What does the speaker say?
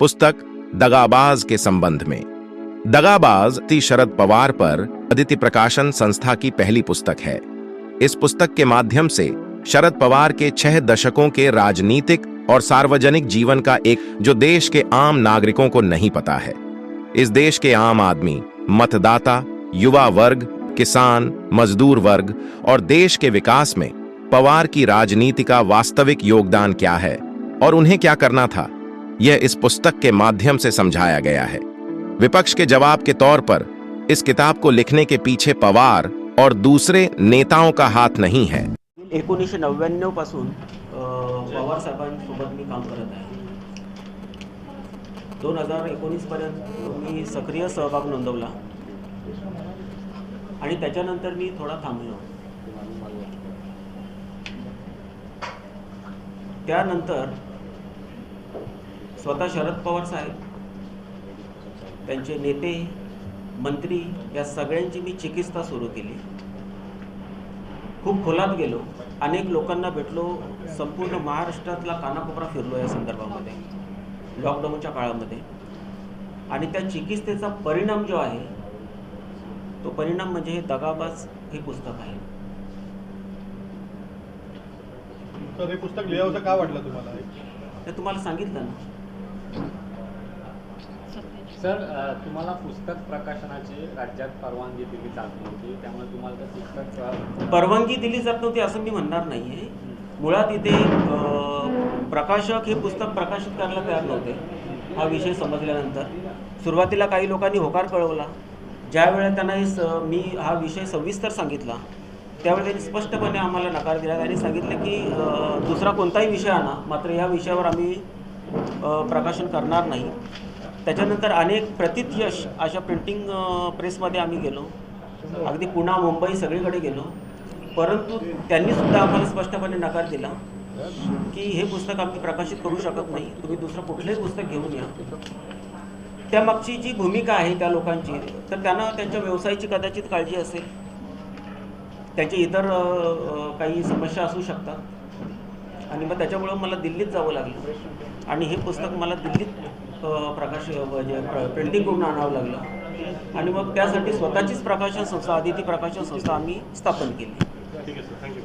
पुस्तक दगाबाज के संबंध में। दगाबाज ती शरद पवार पर अदिति प्रकाशन संस्था की पहली पुस्तक है। इस पुस्तक के माध्यम से शरद पवार के छह दशकों के राजनीतिक और सार्वजनिक जीवन का एक, जो देश के आम नागरिकों को नहीं पता है। इस देश के आम आदमी, मतदाता, युवा वर्ग, किसान, मजदूर वर्ग और देश के विकास में पवार की राजनीति का वास्तविक योगदान क्या है और उन्हें क्या करना था? यह इस पुस्तक के माध्यम से समझाया गया है। विपक्ष के जवाब के तौर पर, इस किताब को लिखने के पीछे पवार और दूसरे नेताओं का हाथ नहीं है। पवार मी काम दोन हज़ार मी सक्रिय सहभाग मी थोडा स्वतः शरद पवार साहेब त्यांचे नेते मंत्री या सगळ्यांची मी चिकित्सा सुरू केली. खूप खोलात गेलो. अनेक लोकांना भेटलो. संपूर्ण महाराष्ट्रातला कानाकोपरा फिरलो या संदर्भामध्ये लॉकडाऊनच्या काळामध्ये. आणि त्या चिकित्सेचा परिणाम जो आहे तो परिणाम म्हणजे हे दगाबाज हे पुस्तक आहे. तर हे पुस्तक लिहावंसं का वाटलं तुम्हाला? ते तुम्हाला सांगितलं ना. सर तुम्हाला पुस्तक प्रकाशनाची राज्यात परवानगी दिली जात नव्हती त्यामुळे तुम्हाला पुस्तक परवानगी दिली जात नव्हती असं मी म्हणणार नाही आहे मुळात इथे प्रकाशक हे पुस्तक प्रकाशित करायला तयार नव्हते हा विषय समजल्यानंतर. सुरुवातीला काही लोकांनी होकार कळवला. ज्या वेळेला त्यांना हे स मी हा विषय सविस्तर सांगितला त्यावेळी त्यांनी स्पष्टपणे आम्हाला नकार दिला त्यांनी सांगितलं की दुसरा कोणताही विषय आणा मात्र या विषयावर आम्ही प्रकाशन करणार नाही. त्याच्यानंतर अनेक प्रतित यश अशा प्रिंटिंग प्रेसमध्ये आम्ही गेलो. अगदी पुणा मुंबई सगळीकडे गेलो. परंतु त्यांनीसुद्धा आम्हाला स्पष्टपणे नकार दिला की हे पुस्तक आम्ही प्रकाशित करू शकत नाही. तुम्ही दुसरं कुठलंही पुस्तक घेऊन या. त्यामागची जी भूमिका आहे त्या लोकांची तर त्यांना त्यांच्या व्यवसायाची कदाचित काळजी असेल. त्यांचे इतर काही समस्या असू शकतात. आणि मग त्याच्यामुळं मला दिल्लीत जावं लागलं. आणि हे पुस्तक मला दिल्लीत प्रकाश म्हणजे प्रिंटिंग करून आणावं लागलं. आणि मग त्यासाठी स्वतःचीच प्रकाशन संस्था आदिती प्रकाशन संस्था आम्ही स्थापन केली. ठीक आहे सर थँक्यू